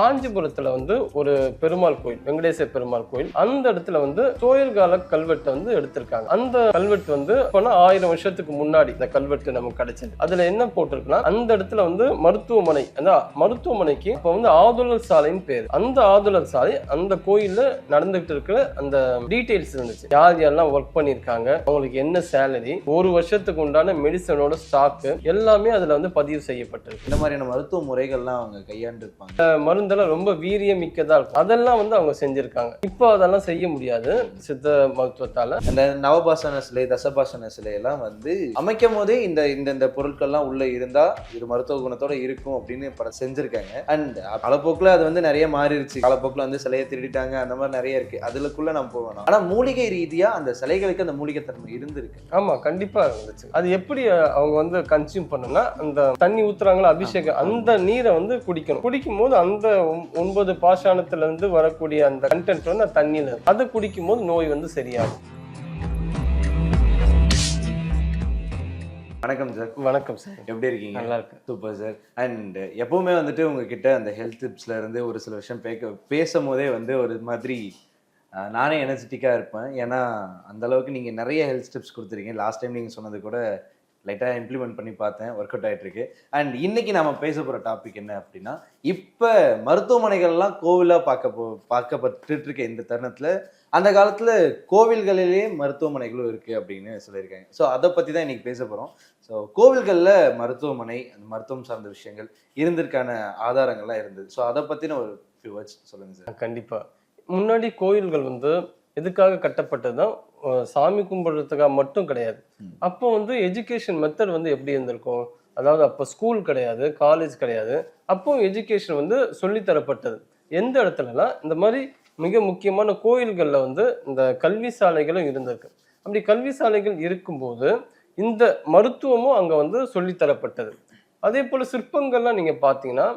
காஞ்சிபுரத்துல வந்து ஒரு பெருமாள் கோயில் வெங்கடேச பெருமாள் கோயில். அந்த இடத்துல வந்து சோழர் கால கல்வெட்டை வந்து எடுத்திருக்காங்க. அந்த கல்வெட்டு வந்து ஆயிரம் வருஷத்துக்கு முன்னாடி இந்த கல்வெட்டு நமக்கு கிடைச்சது. அதுல என்ன போட்டிருக்குன்னா அந்த இடத்துல வந்து மருத்துவமனை அந்த மருத்துவமனைக்கு இப்போ வந்து ஆதுலர் சாலைன்னு பேர். அந்த ஆதுலர் சாலை அந்த கோயில்ல நடந்துகிட்டு இருக்கிற அந்த டீடைல்ஸ் இருந்துச்சு. யார் யாரெல்லாம் ஒர்க் பண்ணியிருக்காங்க அவங்களுக்கு என்ன சேலரி ஒரு வருஷத்துக்கு உண்டான மெடிசனோட ஸ்டாக்கு எல்லாமே அதுல வந்து பதிவு செய்யப்பட்டிருக்கு. இந்த மாதிரியான மருத்துவ முறைகள்லாம் அவங்க கையாண்டு இருப்பாங்க மருந்தெல்லாம் ரொம்ப வீரியம் மிக்கதா இருக்கும் அதெல்லாம் வந்து அவங்க செஞ்சிருக்காங்க. இப்போ அதெல்லாம் செய்ய முடியாது சித்த மருத்துவத்தால. அந்த நவபாசன சிலை தசபாசன சிலை எல்லாம் வந்து அமைக்கும் போதே இந்த இந்த இந்த பொருட்கள்லாம் உள்ள இருந்தா இது மருத்துவ குணத்தோட இருக்கும் அப்படின்னு பட செஞ்சிருக்காங்க. அண்ட் காலப்போக்கில் அது வந்து நிறைய மாறிடுச்சு காலப்போக்கில் வந்து சிலையை திருடிட்டாங்க அந்த மாதிரி நிறைய இருக்கு. அதுலக்குள்ள நம்ம போகணும் ஆனா மூலிகை ரீதியா அந்த சிலைகளுக்கு அந்த மூலிகை தன்மை இருந்திருக்கு. ஆமா கண்டிப்பா இருந்துச்சு. அது எப்படி அவங்க வந்து கன்சியூம் பண்ணுனா அந்த தண்ணி ஊத்துறாங்களா அபிஷேகம் அந்த நீரை வந்து குடிக்கணும். குடிக்கும் போது அந்த ஒன்பது பாஷாணத்துல இருந்து வரக்கூடிய அந்த கண்டென்ட் வந்து தண்ணியில. அதை குடிக்கும் போது நோய் வந்து சரியாகும். வணக்கம் சார் வணக்கம் சார் எப்படி இருக்கீங்க? நல்லா இருக்கு சூப்பர் சார் அண்ட் எப்பவுமே வந்துட்டு உங்ககிட்ட அந்த ஹெல்த் டிப்ஸ்ல இருந்து ஒரு சில விஷயம் பேக்க பேசும் போதே வந்து ஒரு மாதிரி நானே எனர்ஜெட்டிக்காக இருப்பேன். ஏன்னா அந்த அளவுக்கு நீங்கள் நிறைய ஹெல்த் டிப்ஸ் கொடுத்துருக்கீங்க. லாஸ்ட் டைம் நீங்கள் சொன்னது கூட லைட்டாக இம்ப்ளிமெண்ட் பண்ணி பார்த்தேன் ஒர்க் அவுட் ஆகிட்டு இருக்கு அண்ட் இன்னைக்கு நாம பேச போகிற டாபிக் என்ன அப்படின்னா இப்போ மருத்துவமனைகள்லாம் கோவிலாக பார்க்க போ பார்க்கப்பட்டு இருக்க இந்த தருணத்தில் அந்த காலத்தில் கோவில்களிலேயே மருத்துவமனைகளும் இருக்குது அப்படின்னு சொல்லியிருக்காங்க. ஸோ அதை பற்றி தான் இன்றைக்கி பேச போகிறோம் ஸோ கோவில்களில் மருத்துவமனை அந்த மருத்துவம் சார்ந்த விஷயங்கள் இருந்திருக்கான ஆதாரங்கள்லாம் இருந்தது. ஸோ அதை பற்றின ஒரு ஃபியூ வேர்ட்ஸ் சொல்லுங்கள் சார் கண்டிப்பாக முன்னாடி கோயில்கள் வந்து எதுக்காக கட்டப்பட்டதுதான் அஹ் சாமி கும்பிடுறதுக்காக மட்டும் கிடையாது. அப்போ வந்து எஜுகேஷன் மெத்தட் வந்து எப்படி இருந்திருக்கும்? அதாவது அப்போ ஸ்கூல் கிடையாது காலேஜ் கிடையாது. அப்போ எஜுகேஷன் வந்து சொல்லித் தரப்பட்டது. எந்த இடத்துலலாம் இந்த மாதிரி மிக முக்கியமான கோயில்களில் வந்து இந்த கல்வி சாலைகளும் இருந்திருக்கு. அப்படி கல்வி சாலைகள் இருக்கும்போது இந்த மருத்துவமும் அங்கே வந்து சொல்லித் தரப்பட்டது. அதே போல் சிற்பங்கள்லாம் நீங்கள் பார்த்தீங்கன்னா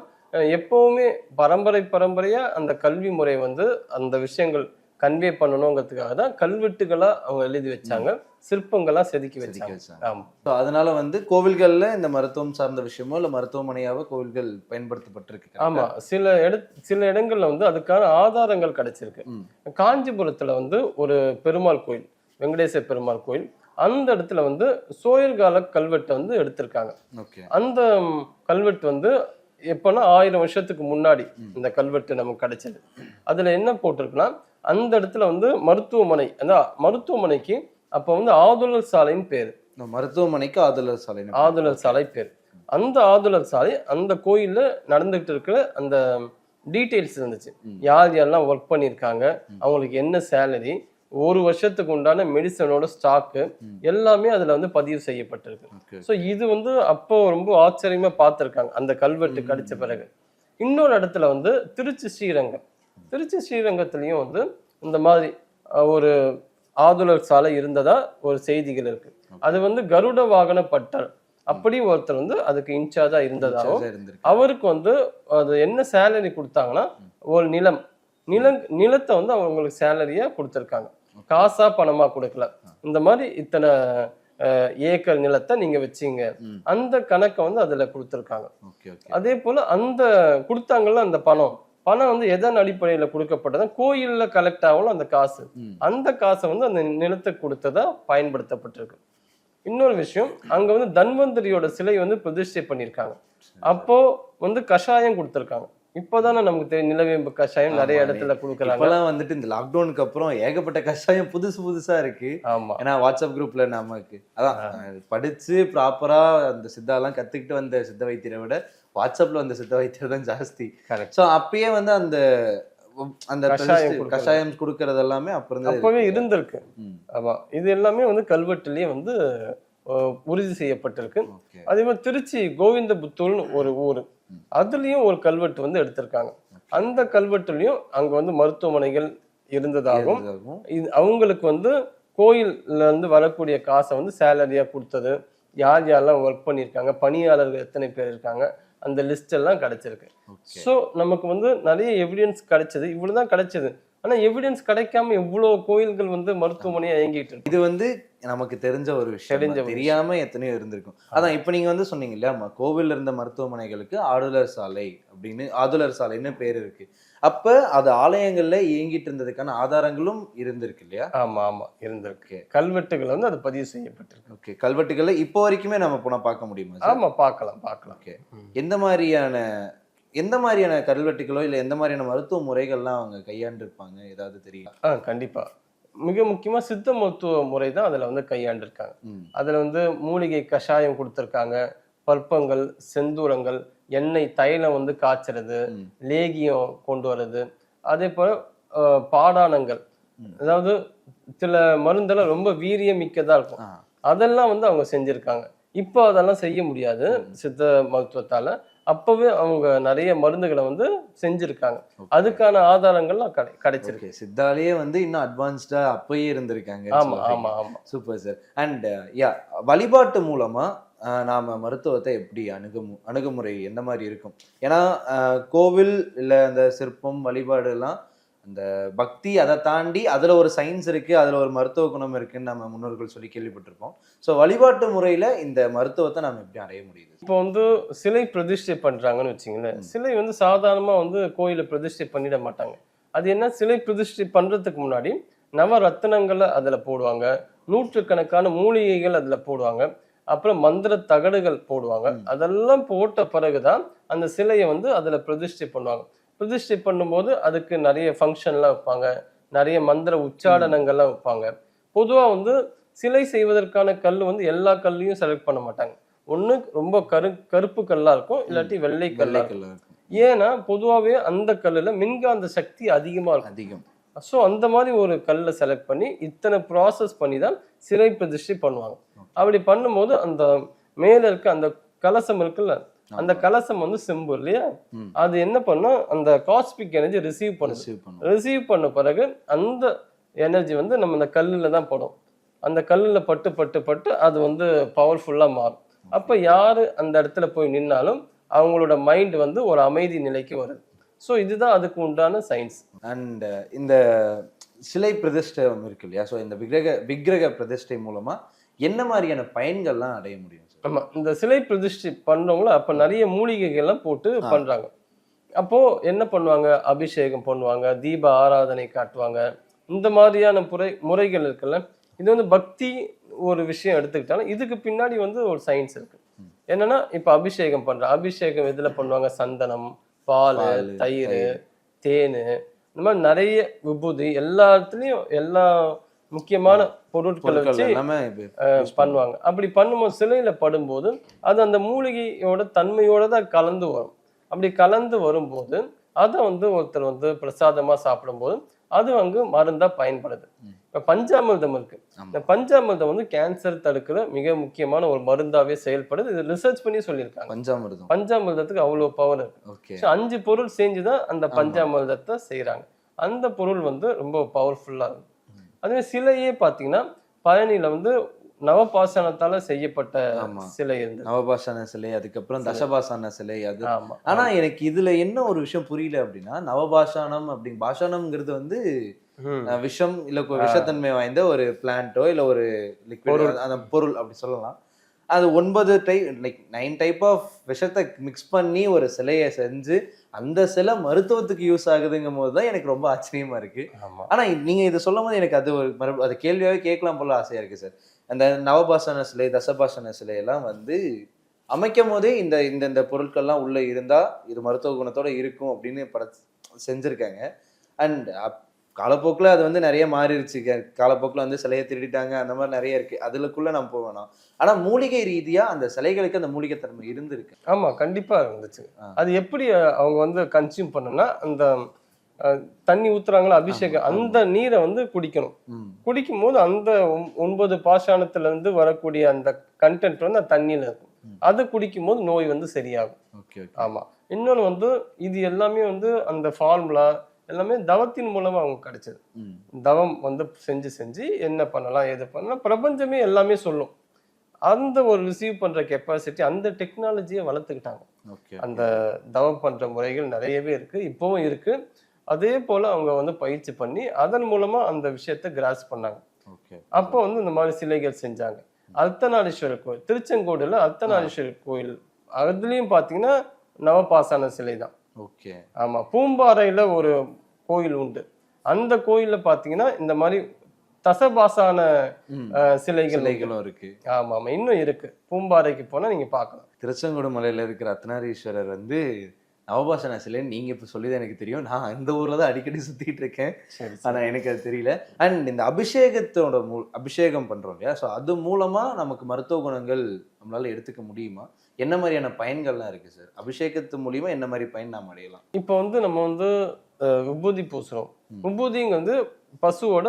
எப்பவுமே பரம்பரை பரம்பரையா அந்த கல்வி முறை வந்து அந்த விஷயங்கள் கன்வே பண்ணணுங்கிறதுக்காக தான் கல்வெட்டுகளா அவங்க எழுதி வச்சாங்க. சிற்பங்களா செதுக்கி செதுக்கி வச்சாங்க. வச்சாங்க. ஆமா. ஸோ அதனால வந்து கோவில்களில் இந்த மருத்துவம் சார்ந்த விஷயமோ இல்லை மருத்துவமனையாவோ கோவில்கள் பயன்படுத்தப்பட்டிருக்கு ஆமா. சில இட சில இடங்கள்ல வந்து அதுக்கான ஆதாரங்கள் கிடைச்சிருக்கு. காஞ்சிபுரத்துல வந்து ஒரு பெருமாள் கோயில் வெங்கடேச பெருமாள் கோயில். அந்த இடத்துல வந்து சோழர் கால கல்வெட்டை வந்து எடுத்திருக்காங்க. ஓகே. அந்த கல்வெட்டு வந்து எப்போனா ஆயிரம் வருஷத்துக்கு முன்னாடி. இந்த கல்வெட்டு நமக்கு கிடைச்சது அதுல என்ன போட்டிருக்குன்னா அந்த இடத்துல வந்து மருத்துவமனை அந்த மருத்துவமனைக்கு அப்போ வந்து ஆதுலர் சாலைன்னு பேர் மருத்துவமனைக்கு ஆதலர் சாலை ஆதுலர் சாலை பேர் அந்த ஆதுலர் சாலை அந்த கோயில்ல நடந்துகிட்டு இருக்கிற அந்த டீடைல்ஸ் இருந்துச்சு. யார் யாரெல்லாம் ஒர்க் பண்ணியிருக்காங்க. அவங்களுக்கு என்ன சேலரி ஒரு வருஷத்துக்கு உண்டான மெடிசனோட ஸ்டாக்கு. எல்லாமே அதுல வந்து பதிவு செய்யப்பட்டிருக்கு. ஸோ இது வந்து அப்போ ரொம்ப ஆச்சரியமா பார்த்துருக்காங்க அந்த கல்வெட்டு. கிடைச்ச பிறகு. இன்னொரு இடத்துல வந்து திருச்சி ஸ்ரீரங்கம். திருச்சி ஸ்ரீரங்கத்துலேயும் வந்து இந்த மாதிரி ஒரு ஆதுலர் சாலை இருந்ததா ஒரு செய்திகள் இருக்கு. அது வந்து கருட வாகன பட்டர். அப்படி ஒருத்தர் வந்து அதுக்கு இன்சார்ஜா இருந்ததாகவும் அவருக்கு வந்து அது என்ன சேலரி கொடுத்தாங்கன்னா ஒரு நிலம். நில நிலத்தை வந்து அவங்களுக்கு சேலரியா கொடுத்துருக்காங்க. காசா பணமா கொடுக்கல. இந்த மாதிரி இத்தனை ஏக்கர் நிலத்தை நீங்க வச்சீங்க. அந்த கணக்கை வந்து அதுல கொடுத்துருக்காங்க. அதே போல அந்த கொடுத்தாங்கல்ல அந்த பணம். பணம் வந்து எதன் அடிப்படையில கொடுக்கப்பட்டதா? கோயில்ல கலெக்ட் ஆகணும் அந்த காசு. அந்த காசை வந்து அந்த நிலத்துக்கு கொடுத்ததா பயன்படுத்தப்பட்டிருக்கு. இன்னொரு விஷயம் அங்க வந்து தன்வந்தரியோட சிலை வந்து பிரதிஷ்டை பண்ணியிருக்காங்க. அப்போ வந்து கஷாயம் கொடுத்துருக்காங்க. இப்போதானே நமக்கு தெரியும் நிலவேம்பு கஷாயம் நிறைய இடத்துல கொடுக்குறாங்க. இப்பெல்லாம் வந்துட்டு இந்த லாக்டவுனுக்கு அப்புறம் ஏகப்பட்ட கஷாயம் புதுசு புதுசா இருக்கு. ஆமா. ஏன்னா வாட்ஸ்அப் குரூப்ல நமக்கு. அதான் படிச்சு ப்ராப்பரா அந்த சித்தாலாம் கத்துக்கிட்டு வந்த சித்த வைத்தியரை விட வாட்ஸ்அப்ல வந்த சித்த வைத்தியர் தான் ஜாஸ்தி. கரெக்ட் சோ அப்பயே வந்து அந்த அந்த கஷாயம் கஷாயம் கொடுக்கறது. எல்லாமே அப்ப இருந்து அப்பவே இருந்திருக்கு. ஆமா. இது எல்லாமே வந்து கல்வெட்டுலயே வந்து உறுதி செய்யப்பட்டிருக்கு. அதே மாதிரி திருச்சி கோவிந்தபுத்தூர்னு ஒரு ஊர். அதுலயும் ஒரு கல்வெட்டு வந்து எடுத்திருக்காங்க. அந்த கல்வெட்டுலயும் அங்க வந்து மருத்துவமனைகள் இருந்ததாகவும். இது அவங்களுக்கு வந்து கோயில்ல இருந்து வரக்கூடிய காசை வந்து சேலரியா கொடுத்தது. யார் யாரெல்லாம் ஒர்க் பண்ணியிருக்காங்க பணியாளர்கள் எத்தனை பேர் இருக்காங்க அந்த லிஸ்ட் எல்லாம் கிடைச்சிருக்கு. ஸோ நமக்கு வந்து நிறைய எவிடன்ஸ் கிடைச்சது. இவ்வளவுதான் கிடைச்சது. ஆனா எவிடன்ஸ் கிடைக்காம எவ்வளவு கோயில்கள் வந்து மருத்துவமனையா இயங்கிட்டு இருக்கு? இது வந்து நமக்கு தெரிஞ்ச ஒரு விஷயம். தெரிஞ்ச தெரியாம எத்தனையோ இருந்திருக்கும். அதான் இப்ப நீங்க வந்து சொன்னீங்க இல்லையா கோவில்ல இருந்த மருத்துவமனைகளுக்கு ஆளுநர் சாலை அப்படின்னு ஆதுலர் சாலைன்னு பேர் இருக்கு. அப்ப அது ஆலயங்கள்ல இயங்கிட்டு இருந்ததுக்கான ஆதாரங்களும் இருந்திருக்கு இல்லையா? ஆமா ஆமா இருந்திருக்கு. கல்வெட்டுகள் வந்து அது பதிவு செய்யப்பட்டிருக்கு. ஓகே. கல்வெட்டுகள்ல இப்போ வரைக்குமே நம்ம போனா பார்க்க முடியுமா ஆமா பார்க்கலாம் பார்க்கலாம். ஓகே. எந்த மாதிரியான எந்த மாதிரியான கல்வெட்டுகளோ இல்ல எந்த மாதிரியான மருத்துவ முறைகள்லாம் அவங்க கையாண்டிருப்பாங்க? ஏதாவது தெரியும்? ஆ கண்டிப்பா. மிக முக்கியமா சித்த மருத்துவ முறை தான் அதுல வந்து கையாண்டிருக்காங்க. அதுல வந்து மூலிகை கஷாயம் கொடுத்துருக்காங்க. பல்பங்கள் செந்தூரங்கள் எண்ணெய் தைலம் வந்து காய்ச்சறது. லேகியம் கொண்டு வர்றது. அதே போல பாடானங்கள். அதாவது சில மருந்தெல்லாம் ரொம்ப வீரியம் மிக்கதா இருக்கும் அதெல்லாம் வந்து அவங்க செஞ்சிருக்காங்க. இப்போ அதெல்லாம் செய்ய முடியாது சித்த மருத்துவத்தால. அப்பவே அவங்க நிறைய மருந்துகளை வந்து செஞ்சிருக்காங்க. அதுக்கான ஆதாரங்கள்லாம் கிடை கிடைச்சிருக்கு. சித்தாலேயே வந்து இன்னும் அட்வான்ஸ்டா அப்பயே இருந்திருக்காங்க ஆமா ஆமா ஆமா. சூப்பர் சார் அண்ட் யா வழிபாட்டு மூலமா அஹ், நாம மருத்துவத்தை எப்படி அணுகு அணுகுமுறை எந்த மாதிரி இருக்கும்? ஏன்னா அஹ், கோவில் இல்ல அந்த சிற்பம் வழிபாடு அந்த பக்தி அதை தாண்டி அதுல ஒரு சயின்ஸ் இருக்கு அதுல ஒரு மருத்துவ குணம் இருக்குன்னு நம்ம முன்னோர்கள் சொல்லி கேள்விப்பட்டிருப்போம். ஸோ வழிபாட்டு முறையில இந்த மருத்துவத்தை நம்ம எப்படி அடைய முடியுது? இப்போ வந்து சிலை பிரதிஷ்டை பண்றாங்கன்னு வச்சுங்களேன் சிலை வந்து சாதாரணமா வந்து கோயில பிரதிஷ்டை பண்ணிட மாட்டாங்க. அது என்ன? சிலை பிரதிஷ்டை பண்றதுக்கு முன்னாடி நவ ரத்தினங்களை அதுல போடுவாங்க. நூற்றுக்கணக்கான மூலிகைகள் அதுல போடுவாங்க. அப்புறம் மந்திர தகடுகள் போடுவாங்க. அதெல்லாம் போட்ட பிறகுதான் அந்த சிலையை வந்து அதுல பிரதிஷ்டை பண்ணுவாங்க. பிரதிஷ்டை பண்ணும்போது அதுக்கு நிறைய ஃபங்க்ஷன்லாம் வைப்பாங்க. நிறைய மந்திர உச்சாடனங்கள்லாம் வைப்பாங்க. பொதுவா வந்து சிலை செய்வதற்கான கல் வந்து எல்லா கல்லையும் செலக்ட் பண்ண மாட்டாங்க. ஒண்ணு ரொம்ப கரு கருப்பு கல்லா இருக்கும் இல்லாட்டி வெள்ளை கல்லா இருக்கும். ஏன்னா பொதுவாவே அந்த கல்லுல மின்காந்த சக்தி அதிகமா இருக்கும். அதிகம். ஸோ அந்த மாதிரி ஒரு கல்லை செலக்ட் பண்ணி இத்தனை ப்ராசஸ் பண்ணி தான் சிலை பிரதிஷ்டை பண்ணுவாங்க. அப்படி பண்ணும்போது அந்த மேல இருக்க அந்த கலசம் இருக்குல்ல அந்த கலசம் வந்து செம்பு இல்லையா. அது என்ன பண்ணும்? அந்த காஸ்பிக் எனர்ஜி ரிசீவ் பண்ணுது ரிசீவ் பண்ண பிறகு அந்த எனர்ஜி வந்து நம்ம இந்த கல்லில் தான் படும். அந்த கல்லில் பட்டு பட்டு பட்டு அது வந்து பவர்ஃபுல்லாக மாறும். அப்போ யார் அந்த இடத்துல போய் நின்னாலும் அவங்களோட மைண்ட் வந்து ஒரு அமைதி நிலைக்கு வருது. ஸோ இதுதான் அதுக்கு உண்டான சயின்ஸ் அண்ட் இந்த சிலை பிரதிஷ்டம் இருக்கு இல்லையா? ஸோ இந்த விக்கிரக விக்கிரக பிரதிஷ்டை மூலமா என்ன மாதிரியான பயன்கள்லாம் அடைய முடியும்? ஆமா இந்த சிலை பிரதிஷ்டை பண்றவங்களும் அப்ப நிறைய மூலிகைகள்லாம் போட்டு பண்றாங்க. அப்போ என்ன பண்ணுவாங்க? அபிஷேகம் பண்ணுவாங்க தீப ஆராதனை காட்டுவாங்க. இந்த மாதிரியான முறை முறைகள் இருக்குல்ல? இது வந்து பக்தி ஒரு விஷயம் எடுத்துக்கிட்டாலும் இதுக்கு பின்னாடி வந்து ஒரு சயின்ஸ் இருக்கு. என்னன்னா இப்ப அபிஷேகம் பண்ற அபிஷேகம் எதுல பண்ணுவாங்க? சந்தனம் பால் தயிர். தேன். இந்த மாதிரி நிறைய விபூதி எல்லா இடத்துலயும் எல்லா முக்கியமான பொருட்களை வச்சு பண்ணுவாங்க. அப்படி பண்ணும்போது சிலையில படும்போது அது அந்த மூலிகையோட தன்மையோட தான் கலந்து வரும். அப்படி கலந்து வரும்போது அதை வந்து ஒருத்தர் வந்து பிரசாதமா சாப்பிடும்போது அது வந்து மருந்தா பயன்படுது. இப்ப பஞ்சாமிர்தம் இருக்கு. இந்த பஞ்சாமிர்தம் வந்து கேன்சர் தடுக்கிற மிக முக்கியமான ஒரு மருந்தாவே செயல்படுது. இது ரிசர்ச் பண்ணி சொல்லியிருக்காங்க. பஞ்சாமிர்தம். பஞ்சாமிர்தத்துக்கு அவ்வளவு பவர் இருக்கு. அஞ்சு பொருள் செஞ்சுதான் அந்த பஞ்சாமிர்தத்தை செய்றாங்க. அந்த பொருள் வந்து ரொம்ப பவர்ஃபுல்லா இருக்கும் அதுவே சிலையே பாத்தீங்கன்னா பழனியில வந்து நவபாசனத்தால செய்யப்பட்ட. சிலை இருந்தது. நவபாஷான சிலை அதுக்கப்புறம் தசபாசான சிலை அது. ஆனா எனக்கு இதுல என்ன ஒரு விஷயம் புரியல அப்படின்னா நவபாஷானம் அப்படி பாஷானம்ங்கிறது வந்து விஷம் இல்ல விஷத்தன்மை வாய்ந்த ஒரு பிளான்ட்டோ இல்ல ஒரு லிக்விட் அந்த பொருள் அப்படி சொல்லலாம். அது ஒன்பது type like nine type of விஷத்தை மிக்ஸ் பண்ணி ஒரு சிலையை செஞ்சு அந்த சிலை மருத்துவத்துக்கு யூஸ் ஆகுதுங்கும் போது தான் எனக்கு ரொம்ப ஆச்சரியமா இருக்கு. ஆமா. ஆனா நீங்க இதை சொல்லும் போது எனக்கு அது ஒரு மறுப- அது கேள்வியாவே கேட்கலாம் போல ஆசையா இருக்கு சார் அந்த நவபாசன சிலை தசபாசன சிலை எல்லாம் வந்து அமைக்கும் போதே இந்த இந்த இந்த பொருட்கள்லாம் உள்ள இருந்தா இது மருத்துவ குணத்தோட இருக்கும் அப்படின்னு பட செஞ்சிருக்காங்க. அண்ட் காலப்போக்கில் அது வந்து நிறைய மாறிடுச்சு காலப்போக்கில் வந்து சிலையை திருடிட்டாங்க அந்த மாதிரி நிறைய இருக்கு. அதுலக்குள்ள நம்ம போக வேணாம். ஆனா மூலிகை ரீதியா அந்த சிலைகளுக்கு அந்த மூலிகை தன்மை இருந்திருக்கு. ஆமா கண்டிப்பா இருந்துச்சு. அது எப்படி அவங்க வந்து கன்சியூம் பண்ணணும்னா அந்த தண்ணி ஊத்துறாங்களா அபிஷேகம். அந்த நீரை வந்து குடிக்கணும். குடிக்கும் போது அந்த ஒன்பது பாஷாணத்துல இருந்து வரக்கூடிய அந்த கண்டென்ட் வந்து அந்த தண்ணியில இருக்கும். அதை குடிக்கும் போது நோய் வந்து சரியாகும். Okay okay. ஆமா. இன்னொன்னு வந்து இது எல்லாமே வந்து அந்த ஃபார்முலா எல்லாமே தவத்தின் மூலமா அவங்க கிடைச்சது. தவம் வந்து செஞ்சு செஞ்சு என்ன பண்ணலாம் எது பண்ணலாம் பிரபஞ்சமே எல்லாமே சொல்லும். அந்த ஒரு ரிசீவ் பண்ற கெப்பாசிட்டி அந்த டெக்னாலஜியை வளர்த்துக்கிட்டாங்க. அந்த தவம் பண்ற முறைகள் நிறையவே இருக்கு இப்பவும் இருக்கு. அதே போல அவங்க வந்து பயிற்சி பண்ணி அதன் மூலமா அந்த விஷயத்த கிராஸ் பண்ணாங்க. அப்போ வந்து இந்த மாதிரி சிலைகள் செஞ்சாங்க. அர்த்தநாரீஸ்வரர் கோயில் திருச்செங்கோடுல அர்த்தநாரீஸ்வரர் கோயில் அதுலயும் பாத்தீங்கன்னா நவபாசான சிலை தான். ஓகே. ஆமா பூம்பாறையில ஒரு கோயில் உண்டு. அந்த கோயில்ல பாத்தீங்கன்னா இந்த மாதிரி தசபாசான சிலைகள் இருக்கு. ஆமா ஆமா. இன்னும் இருக்கு. பூம்பாறைக்கு போனா நீங்க பார்க்கலாம் திருச்செங்கோடு மலையில இருக்கிற அர்த்தநாரீஸ்வரர் வந்து நவபாசன சிலைன்னு நீங்க இப்ப சொல்லிதான் எனக்கு தெரியும். நான் இந்த ஊர்ல தான் அடிக்கடி சுத்திட்டு இருக்கேன். ஆனா எனக்கு அது தெரியல. அண்ட் இந்த அபிஷேகத்தோட மூ அபிஷேகம் பண்றோம் இல்லையா? ஸோ அது மூலமா நமக்கு மருத்துவ குணங்கள் நம்மளால எடுத்துக்க முடியுமா? என்ன மாதிரியான பயன்கள்லாம் இருக்கு சார்? அபிஷேகத்து மூலியமா என்ன மாதிரி பயன் நாம் அடையலாம்? இப்போ வந்து நம்ம வந்து விபூதி பூசுறோம். விபூதிங்க வந்து பசுவோட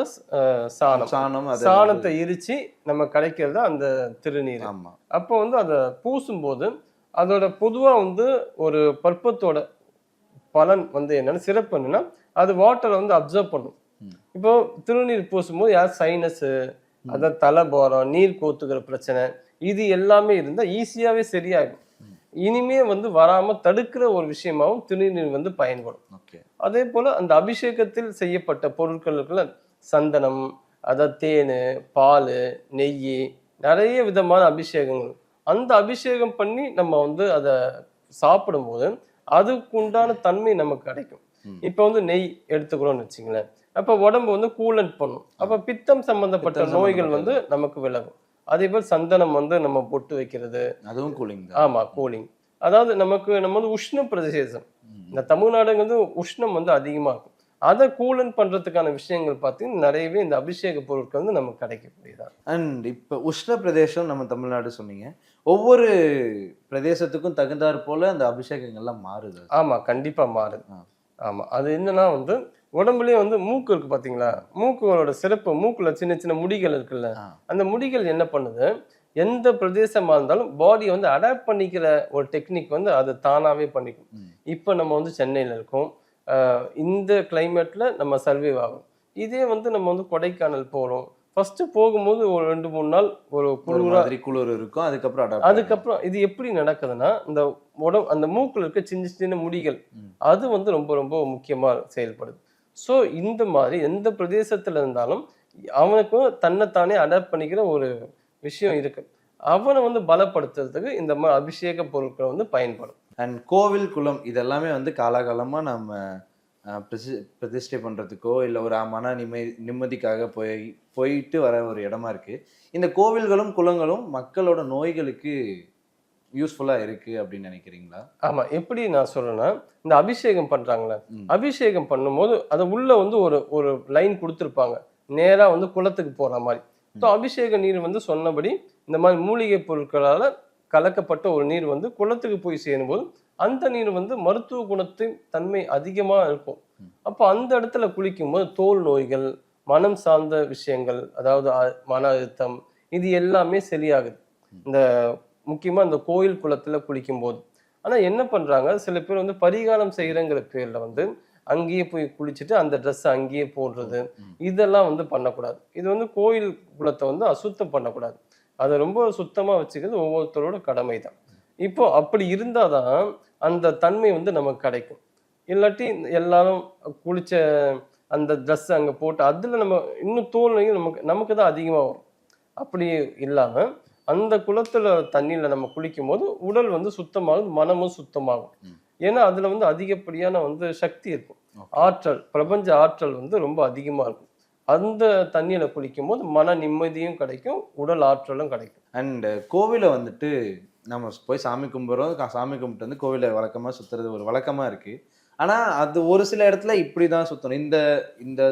சாணம். சாணம் சாணத்தை எரிச்சு நம்ம கிடைக்கிறது அந்த திருநீர். ஆமா. அப்போ வந்து அதை பூசும்போது அதோட பொதுவா வந்து ஒரு பற்பத்தோட பலன் வந்து என்னன்னா சிறப்பு என்னன்னா அது வாட்டரை வந்து அப்சர்வ் பண்ணும். இப்போ திருநீர் பூசும்போது யார் சைனஸ் அதாவது தலைபோரம் நீர் கோத்துக்கிற பிரச்சனை இது எல்லாமே இருந்தா ஈஸியாவே சரியாகும் இனிமே வந்து வராம தடுக்கிற ஒரு விஷயமாவும் திருநீர் வந்து பயன்படும். ஓகே. அதே போல அந்த அபிஷேகத்தில் செய்யப்பட்ட பொருட்கள் இருக்குல்ல சந்தனம் அதாவது தேன் பால் நெய் நிறைய விதமான அபிஷேகங்கள். அந்த அபிஷேகம் பண்ணி நம்ம வந்து அதை சாப்பிடும்போது அதுக்கு உண்டான தன்மை நமக்கு கிடைக்கும். இப்போ வந்து நெய் எடுத்துக்கிறோம்னு வச்சுங்களேன் அப்போ உடம்பு வந்து கூலண்ட் பண்ணும். அப்போ பித்தம் சம்பந்தப்பட்ட நோய்கள் வந்து நமக்கு விலகும். அதே போல் சந்தனம் வந்து நம்ம பொட்டு வைக்கிறது. அதுவும் கூலிங் தான். ஆமா கூலிங் அதாவது நமக்கு நம்ம வந்து உஷ்ண பிரதேசம். இந்த தமிழ்நாடுங்கிறது உஷ்ணம் வந்து அதிகமா இருக்கும் அதை கூலன் பண்றதுக்கான விஷயங்கள் பார்த்தீங்கன்னா நிறையவே இந்த அபிஷேக பொருட்கள் வந்து நமக்கு கிடைக்கக்கூடியதா அண்ட் இப்போ உஷ்ண பிரதேசம் நம்ம தமிழ்நாடு சொன்னீங்க. ஒவ்வொரு பிரதேசத்துக்கும் தகுந்தாற் போல அந்த அபிஷேகங்கள்லாம் மாறுது. ஆமா கண்டிப்பா மாறுது. ஆ. ஆமா அது என்னன்னா வந்து உடம்புலயே வந்து மூக்கு இருக்கு பாத்தீங்களா? மூக்குகளோட சிறப்பு மூக்குல சின்ன சின்ன முடிகள் இருக்குல்ல. அந்த முடிகள் என்ன பண்ணுது? எந்த பிரதேசமா இருந்தாலும் பாடியை வந்து அடாப்ட் பண்ணிக்கிற ஒரு டெக்னிக் வந்து அது தானாவே பண்ணிக்கும். இப்போ நம்ம வந்து சென்னையில் இருக்கோம். இந்த கிளைமேட்ல நம்ம சர்வே ஆகும் இதே வந்து நம்ம வந்து கொடைக்கானல் போகிறோம் ஃபர்ஸ்ட் போகும்போது ஒரு ரெண்டு மூணு நாள் ஒரு குளிரா மாதிரி குளிர் இருக்கும். அதுக்கப்புறம் அதுக்கப்புறம் இது எப்படி நடக்குதுன்னா இந்த உடம்பு அந்த மூக்குல இருக்க சின்ன சின்ன முடிகள். அது வந்து ரொம்ப ரொம்ப முக்கியமா செயல்படுது. ஸோ இந்த மாதிரி எந்த பிரதேசத்தில் இருந்தாலும் அவனுக்கும் தன்னைத்தானே அடாப்ட் பண்ணிக்கிற ஒரு விஷயம் இருக்கு. அவனை வந்து பலப்படுத்துறதுக்கு இந்த மாதிரி அபிஷேக பொருட்களை வந்து பயன்படும். அண்ட் கோவில் குளம் இதெல்லாமே வந்து காலாகாலமாக நம்ம பிரதி பிரசி- பிரதிஷ்டை பண்ணுறதுக்கோ இல்லை ஒரு மன நிம்மதி நிம்மதிக்காக போய் போயிட்டு வர ஒரு இடமா இருக்குது இந்த கோவில்களும் குளங்களும் மக்களோட நோய்களுக்கு யூஸ்ஃபுல்லாக இருக்கு அப்படின்னு நினைக்கிறீங்களா? ஆமா எப்படி நான் சொல்றேன்னா இந்த அபிஷேகம் பண்றாங்களே ம். அபிஷேகம் பண்ணும்போது அது உள்ள வந்து ஒரு ஒரு லைன் கொடுத்துருப்பாங்க. நேரா வந்து குளத்துக்கு போற மாதிரி. ஸோ அபிஷேக நீர் வந்து சொன்னபடி இந்த மாதிரி மூலிகை பொருட்களால கலக்கப்பட்ட ஒரு நீர் வந்து குளத்துக்கு போய் சேரும்போது அந்த நீர் வந்து மருத்துவ குணத்தின் தன்மை அதிகமா இருக்கும். அப்போ அந்த இடத்துல குளிக்கும்போது தோல் நோய்கள் மனம் சார்ந்த விஷயங்கள் அதாவது அ- மன அழுத்தம் இது எல்லாமே சரியாகுது. இந்த முக்கியமா இந்த கோயில் குளத்துல குளிக்கும்போது. ஆனா என்ன பண்றாங்க? சில பேர் வந்து பரிகாரம் செய்யறங்கிற பேர்ல வந்து அங்கேயே போய் குளிச்சுட்டு அந்த ட்ரெஸ் அங்கேயே போடுறது. இதெல்லாம் வந்து பண்ணக்கூடாது. இது வந்து கோயில் குளத்தை வந்து அசுத்தம் பண்ணக்கூடாது. அதை ரொம்ப சுத்தமா வச்சுக்கிறது ஒவ்வொருத்தரோட கடமை தான் இப்போ அப்படி இருந்தாதான் அந்த தன்மை வந்து நமக்கு கிடைக்கும். இல்லாட்டி எல்லாரும் குளிச்ச அந்த ட்ரெஸ் அங்க போட்டு அதுல நம்ம இன்னும் தோல் நோய் நமக்கு நமக்கு தான் அதிகமா வரும். அப்படி இல்லாம அந்த குளத்துல தண்ணியில நம்ம குளிக்கும் போது உடல் வந்து சுத்தமாகும் மனமும் சுத்தமாகும். ஏன்னா அதுல வந்து அதிகப்படியான வந்து சக்தி இருக்கும். ஆற்றல் பிரபஞ்ச ஆற்றல் வந்து ரொம்ப அதிகமா இருக்கும். அந்த தண்ணியில குளிக்கும் போது மன நிம்மதியும் கிடைக்கும் உடல் ஆற்றலும் கிடைக்கும். அண்ட் கோவிலை வந்துட்டு நம்ம போய் சாமி கும்பிட்றோம் சாமி கும்பிட்டு வந்து கோவிலை வழக்கமாக சுற்றுறது ஒரு வழக்கமாக இருக்கு. ஆனால் அது ஒரு சில இடத்துல இப்படி தான் சுற்றணும் இந்த இந்த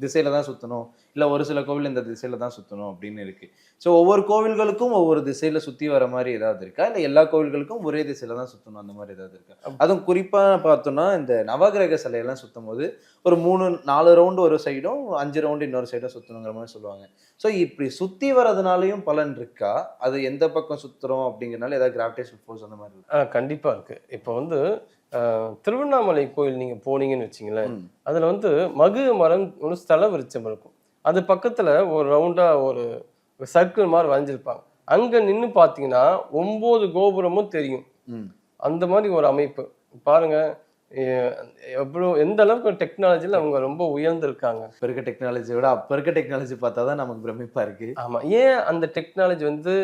திசையில தான் சுற்றணும் இல்லை ஒரு சில கோவில் இந்த திசையில தான் சுற்றணும் அப்படின்னு இருக்கு. ஸோ ஒவ்வொரு கோவில்களுக்கும் ஒவ்வொரு திசையில சுற்றி வர மாதிரி ஏதாவது இருக்கா? இல்லை எல்லா கோவில்களுக்கும் ஒரே திசையில தான் சுற்றணும் அந்த மாதிரி ஏதாவது இருக்கா? அதுவும் குறிப்பாக பார்த்தோம்னா இந்த நவகிரக சிலையெல்லாம் சுற்றும் போது ஒரு மூணு நாலு ரவுண்டு ஒரு சைடும் அஞ்சு ரவுண்டு இன்னொரு சைடும் சுற்றணுங்கிற மாதிரி சொல்லுவாங்க. ஸோ இப்படி சுற்றி வர்றதுனாலையும் பலன் இருக்கா? அது எந்த பக்கம் சுற்றுறோம் அப்படிங்கிறனால ஏதாவது கிராவிடேஷன் ஃபோர்ஸ் அந்த மாதிரி இருக்கா? ஆஹ் கண்டிப்பா இருக்கு. இப்போ வந்து திருவண்ணாமலை கோயில் நீங்க போனீங்கன்னு வச்சுங்களேன். அதுல வந்து மகு மரம் ஒரு ஸ்தல விருட்சம் இருக்கும். அது பக்கத்துல ஒரு ரவுண்டா ஒரு சர்க்கிள் மாதிரி வரைஞ்சிருப்பாங்க. அங்க நின்னு பாத்தீங்கன்னா ஒன்பது கோபுரமும் தெரியும். அந்த மாதிரி ஒரு அமைப்பு. பாருங்க எவ்வளோ எந்த அளவுக்கு டெக்னாலஜில அவங்க ரொம்ப உயர்ந்திருக்காங்க. இப்போ இருக்க டெக்னாலஜியை விட அப்போ இருக்க டெக்னாலஜி பார்த்தா தான் நமக்கு பிரமிப்பா இருக்கு. ஆமா ஏன் அந்த டெக்னாலஜி வந்து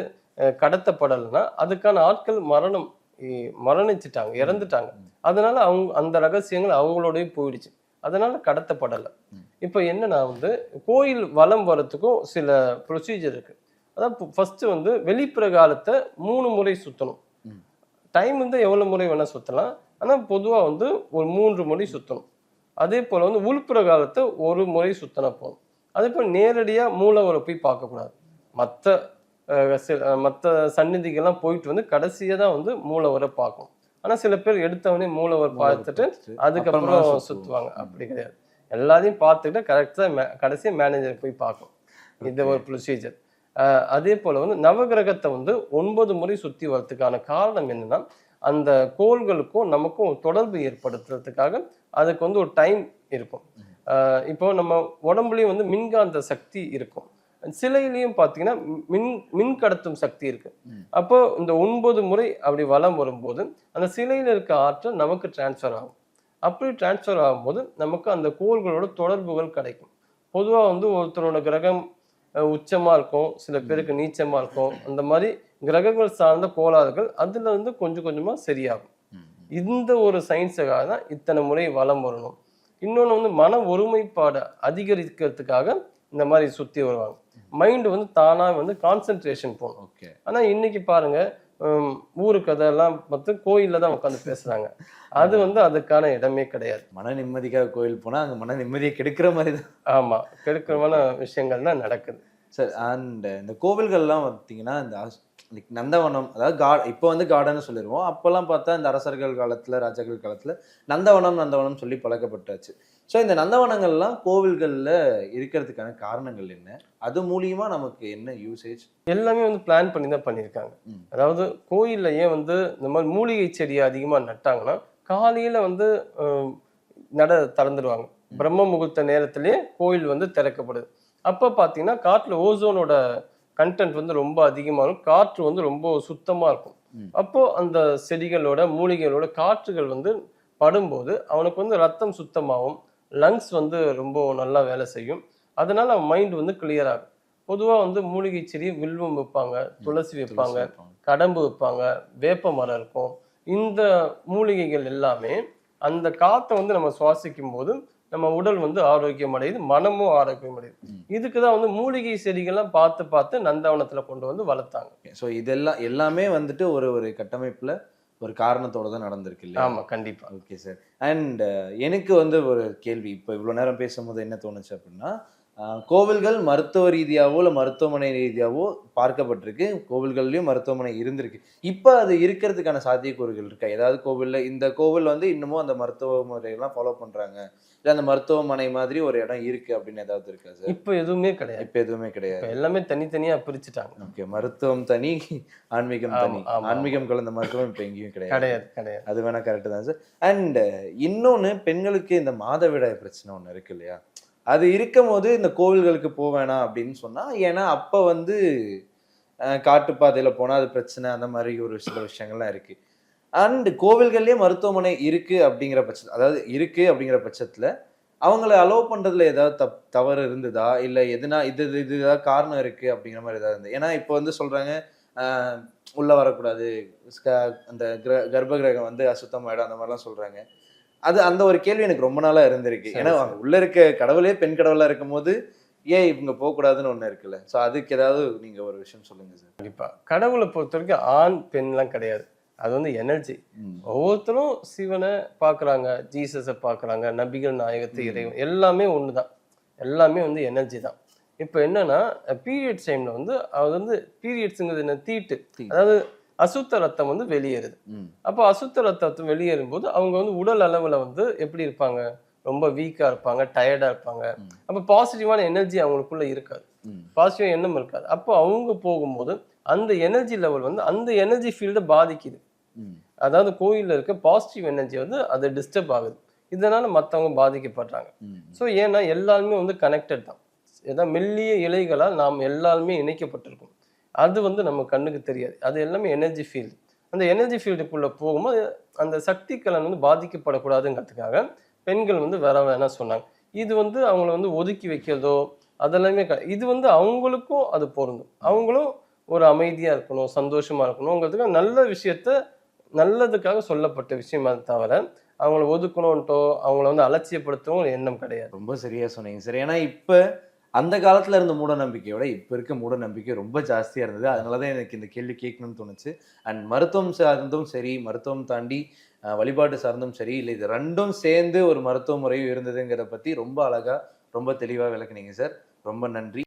கடத்தப்படலைன்னா அதுக்கான ஆட்கள் மரணம் மரணிச்சிட்டாங்க இறந்துட்டாங்க. அதனால அவங்க அந்த ரகசியங்கள் அவங்களோடய போயிடுச்சு. அதனால கடத்தப்படலை. இப்போ என்னன்னா வந்து கோயில் வலம் வரத்துக்கும் சில ப்ரொசீஜர் இருக்கு. அதான் ஃபர்ஸ்ட் வந்து வெளிப்பிரகாரத்தை மூணு முறை சுத்தணும். ம். டைம் வந்து எவ்வளவு முறை வேணா சுத்தலாம். ஆனா பொதுவா வந்து ஒரு மூன்று முறை சுத்தணும். அதே போல வந்து உள்பிரகாரத்தை ஒரு முறை சுத்தினா போதும். அதே போல் நேரடியா மூலவரை போய் பார்க்கக்கூடாது. மற்ற மற்ற சந்நிதிக்கெல்லாம் போயிட்டு வந்து கடைசியா தான் வந்து மூலவரை பார்க்கணும். ஆனா சில பேர் எடுத்தவொடனே மூலவர் பார்த்துட்டு அதுக்கப்புறம் சுத்துவாங்க. அப்படி கிடையாது. எல்லாத்தையும் பார்த்துட்டு கரெக்டாக கடைசி மேனேஜர் போய் பார்க்கணும். இது ஒரு ப்ரொசீஜர் அதே போல வந்து நவகிரகத்தை வந்து ஒன்பது முறை சுத்தி வரதுக்கான காரணம் என்னன்னா அந்த கோள்களுக்கும் நமக்கும் தொடர்பு ஏற்படுத்துறதுக்காக அதுக்கு வந்து ஒரு டைம் இருக்கும். இப்போ நம்ம உடம்புலயும் வந்து மின்காந்த சக்தி இருக்கும். சிலையிலையும் பார்த்தீங்கன்னா மின் மின் கடத்தும் சக்தி இருக்கு. அப்போ இந்த ஒன்பது முறை அப்படி வலம் வரும்போது அந்த சிலையில் இருக்க ஆற்றல் நமக்கு டிரான்ஸ்ஃபர் ஆகும். அப்படி டிரான்ஸ்ஃபர் ஆகும்போது நமக்கு அந்த கோள்களோட தொடர்புகள் கிடைக்கும். பொதுவாக வந்து ஒருத்தரோட கிரகம் உச்சமாக இருக்கும் சில பேருக்கு நீச்சமாக இருக்கும். அந்த மாதிரி கிரகங்கள் சார்ந்த கோளாறுகள் அதில் இருந்து கொஞ்சம் கொஞ்சமாக சரியாகும். இந்த ஒரு சயின்ஸுக்காக தான் இத்தனை முறை வலம் வரணும். இன்னொன்று வந்து மன ஒருமைப்பாடை அதிகரிக்கிறதுக்காக இந்த மாதிரி சுற்றி வருவாங்க. மைண்டு வந்து தானாக வந்து கான்சென்ட்ரேஷன் போகணும் ஓகே ஆனால் இன்னைக்கு பாருங்க ஊரு கதையெல்லாம் பார்த்து கோயிலில் தான் உட்காந்து பேசுறாங்க. அது வந்து அதுக்கான இடமே கிடையாது. மன நிம்மதிக்காக கோயில் போனா அங்க மன நிம்மதியை கெடுக்கிற மாதிரி தான். ஆமா கெடுக்கிறமான விஷயங்கள் தான் நடக்குது. சார் அண்ட் இந்த கோவில்கள்லாம் பார்த்தீங்கன்னா இந்த நந்தவனம் அதாவது கா இப்போ வந்து கார்டன் சொல்லிடுவோம் அப்போல்லாம் பார்த்தா இந்த அரசர்கள் காலத்துல ராஜாக்கள் காலத்துல நந்தவனம் நந்தவனம் சொல்லி பழக்கப்பட்டாச்சு. ஸோ இந்த நந்தவனங்கள்லாம் கோவில்கள்ல இருக்கிறதுக்கான காரணங்கள் என்ன? அது மூலியமா நமக்கு என்ன யூசேஜ் எல்லாமே வந்து பிளான் பண்ணி தான் பண்ணியிருக்காங்க. அதாவது கோயில்ல ஏன் வந்து இந்த மாதிரி மூலிகை செடியை அதிகமாக நட்டாங்கன்னா காலையில வந்து நட திறந்துடுவாங்க பிரம்ம முகூர்த்த நேரத்திலேயே கோயில் வந்து திறக்கப்படுது. அப்போ பார்த்தீங்கன்னா காற்றுல ஓசோனோட கண்டென்ட் வந்து ரொம்ப அதிகமாக இருக்கும். காற்று வந்து ரொம்ப சுத்தமாக இருக்கும். ம். அப்போ அந்த செடிகளோட மூலிகைகளோட காற்றுகள் வந்து படும்போது அவனுக்கு வந்து ரத்தம் சுத்தமாகும். லங்ஸ் வந்து ரொம்ப நல்லா வேலை செய்யும். அதனால மைண்ட் வந்து கிளியர் ஆகும். பொதுவாக வந்து மூலிகை செடி வில்வம் வைப்பாங்க துளசி வைப்பாங்க கடம்பு வைப்பாங்க வேப்ப மரம் இருக்கும். இந்த மூலிகைகள் எல்லாமே அந்த காத்தை வந்து நம்ம சுவாசிக்கும் போது நம்ம உடல் வந்து ஆரோக்கியம் அடையுது மனமும் ஆரோக்கியம் அடையுது. இதுக்கு தான் வந்து மூலிகை செடிகள்லாம் பார்த்து பார்த்து நந்தவனத்துல கொண்டு வந்து வளர்த்தாங்க. ஸோ இதெல்லாம் எல்லாமே வந்துட்டு ஒரு ஒரு கட்டமைப்புல ஒரு காரணத்தோட தான் நடந்திருக்கு இல்லையா? ஆமா கண்டிப்பா. ஓகே சார் அண்ட் எனக்கு வந்து ஒரு கேள்வி. இப்போ இவ்வளோ நேரம் பேசும்போது என்ன தோணுச்சு அப்படின்னா கோவில்கள் மருத்துவ ரீதியாவோ இல்லை மருத்துவமனை ரீதியாவோ பார்க்கப்பட்டிருக்கு. கோவில்கள்லயும் மருத்துவமனை இருந்திருக்கு. இப்போ அது இருக்கிறதுக்கான சாத்தியக்கூறுகள் இருக்கா? ஏதாவது கோவில்ல இந்த கோவில் வந்து இன்னமும் அந்த மருத்துவ முறையெல்லாம் ஃபாலோ பண்றாங்க? இல்லை அந்த மருத்துவமனை மாதிரி ஒரு இடம் இருக்கு அப்படின்னு ஏதாவது இருக்கா சார் இப்போ எதுவுமே கிடையாது. இப்போ எதுவுமே கிடையாது. எல்லாமே தனித்தனியா பிரிச்சுட்டாங்க. ஓகே மருத்துவம் தனி ஆன்மீகம் தனி. ஆன்மீகம் கலந்த மருத்துவம் இப்போ எங்கேயும் கிடையாது. கிடையாது கிடையாது. அது வேணா கரெக்டு தான் சார் அண்ட் இன்னொன்று பெண்களுக்கு இந்த மாதவிடாய் பிரச்சனை ஒன்று இருக்கு இல்லையா? அது இருக்கும் போது இந்த கோவில்களுக்கு போக வேணாம் அப்படின்னு சொன்னா ஏன்னா அப்போ வந்து காட்டுப்பாதையில் காட்டுப்பாதையில போனா அது பிரச்சனை அந்த மாதிரி ஒரு சில விஷயங்கள்லாம் இருக்கு. அண்ட் கோவில்கள்லயே மருத்துவமனை இருக்கு அப்படிங்கிற பட்ச அதாவது இருக்கு அப்படிங்கிற பட்சத்துல அவங்கள அலோவ் பண்றதுல ஏதாவது தப் தவறு இருந்ததா? இல்ல எதுனா இது இது இது ஏதாவது காரணம் இருக்கு அப்படிங்கிற மாதிரி ஏதாவது இருந்தது ஏன்னா இப்போ வந்து சொல்றாங்க உள்ளே உள்ள வரக்கூடாது அந்த கிர கர்ப்ப கிரகம் வந்து அசுத்தமாயிடும் அந்த மாதிரிலாம் சொல்றாங்க. அது அந்த ஒரு கேள்வி எனக்கு ரொம்ப நாளா இருந்திருக்கு. ஏன்னா உள்ள இருக்க கடவுளே பெண் கடவுளா இருக்கும் போது ஏன் இவங்க போகக்கூடாதுன்னு ஒண்ணு இருக்குல்ல? ஸோ அதுக்கு ஏதாவது நீங்க ஒரு விஷயம் சொல்லுங்க சார் கண்டிப்பா. கடவுளை பொறுத்த வரைக்கும் ஆண் பெண்லாம் கிடையாது. அது வந்து எனர்ஜி. ஒவ்வொருத்தரும் சிவனை பார்க்குறாங்க ஜீசஸை பார்க்குறாங்க நபிகள் நாயகத்தை. இறைவன் எல்லாமே ஒன்று தான் எல்லாமே வந்து எனர்ஜி தான். இப்போ என்னன்னா பீரியட்ஸ் டைம்ல வந்து அது வந்து பீரியட்ஸுங்கிறது என்ன? தீட்டு. அதாவது அசுத்த ரத்தம் வந்து வெளியேறுது. அப்போ அசுத்த ரத்தம் வெளியேறும் போது அவங்க வந்து உடல் அளவில் வந்து எப்படி இருப்பாங்க? ரொம்ப வீக்காக இருப்பாங்க டயர்டாக இருப்பாங்க. அப்போ பாசிட்டிவான எனர்ஜி அவங்களுக்குள்ள இருக்காது. பாசிட்டிவ் எண்ணம் இருக்காது. அப்போ அவங்க போகும்போது அந்த எனர்ஜி லெவல் வந்து அந்த எனர்ஜி ஃபீல்டை பாதிக்குது. அதாவது கோயில்ல இருக்க பாசிட்டிவ் எனர்ஜி வந்து அது டிஸ்டர்ப் ஆகுது. இதனால மற்றவங்க பாதிக்கப்படுறாங்க. ஸோ ஏன்னா எல்லாருமே வந்து கனெக்டட் தான். ஏதாவது மெல்லிய இலைகளால் நாம் எல்லாருமே இணைக்கப்பட்டிருக்கோம். அது வந்து நம்ம கண்ணுக்கு தெரியாது. அது எல்லாமே எனர்ஜி ஃபீல்டு அந்த எனர்ஜி ஃபீல்டுக்குள்ளே போகும்போது அந்த சக்தி கலன் வந்து பாதிக்கப்படக்கூடாதுங்கிறதுக்காக பெண்கள் வந்து வர வேணாம் சொன்னாங்க. இது வந்து அவங்கள வந்து ஒதுக்கி வைக்கிறதோ அதெல்லாமே க- இது வந்து அவங்களுக்கும் அது பொருந்தும். அவங்களும் ஒரு அமைதியாக இருக்கணும் சந்தோஷமாக இருக்கணுங்கிறதுக்காக நல்ல விஷயத்த நல்லதுக்காக சொல்லப்பட்ட விஷயமா தவிர அவங்கள ஒதுக்கணும்ன்ட்டோ அவங்கள வந்து அலட்சியப்படுத்தவும் எண்ணம் கிடையாது. ரொம்ப சரியாக சொன்னீங்க சார். ஏன்னா இப்போ அந்த காலத்தில் இருந்த மூட நம்பிக்கையோட இப்போ இருக்க மூட நம்பிக்கை ரொம்ப ஜாஸ்தியாக இருந்தது. அதனாலதான் எனக்கு இந்த கேள்வி கேட்கணும்னு தோணுச்சு. அண்ட் மருத்துவம் சார்ந்தும் சரி மருத்துவம் தாண்டி வழிபாட்டு சார்ந்தும் சரி இல்லை இது ரெண்டும் சேர்ந்து ஒரு மருத்துவ முறையும் இருந்ததுங்கிறத பற்றி ரொம்ப அழகாக ரொம்ப தெளிவாக விளக்குனீங்க சார். ரொம்ப நன்றி.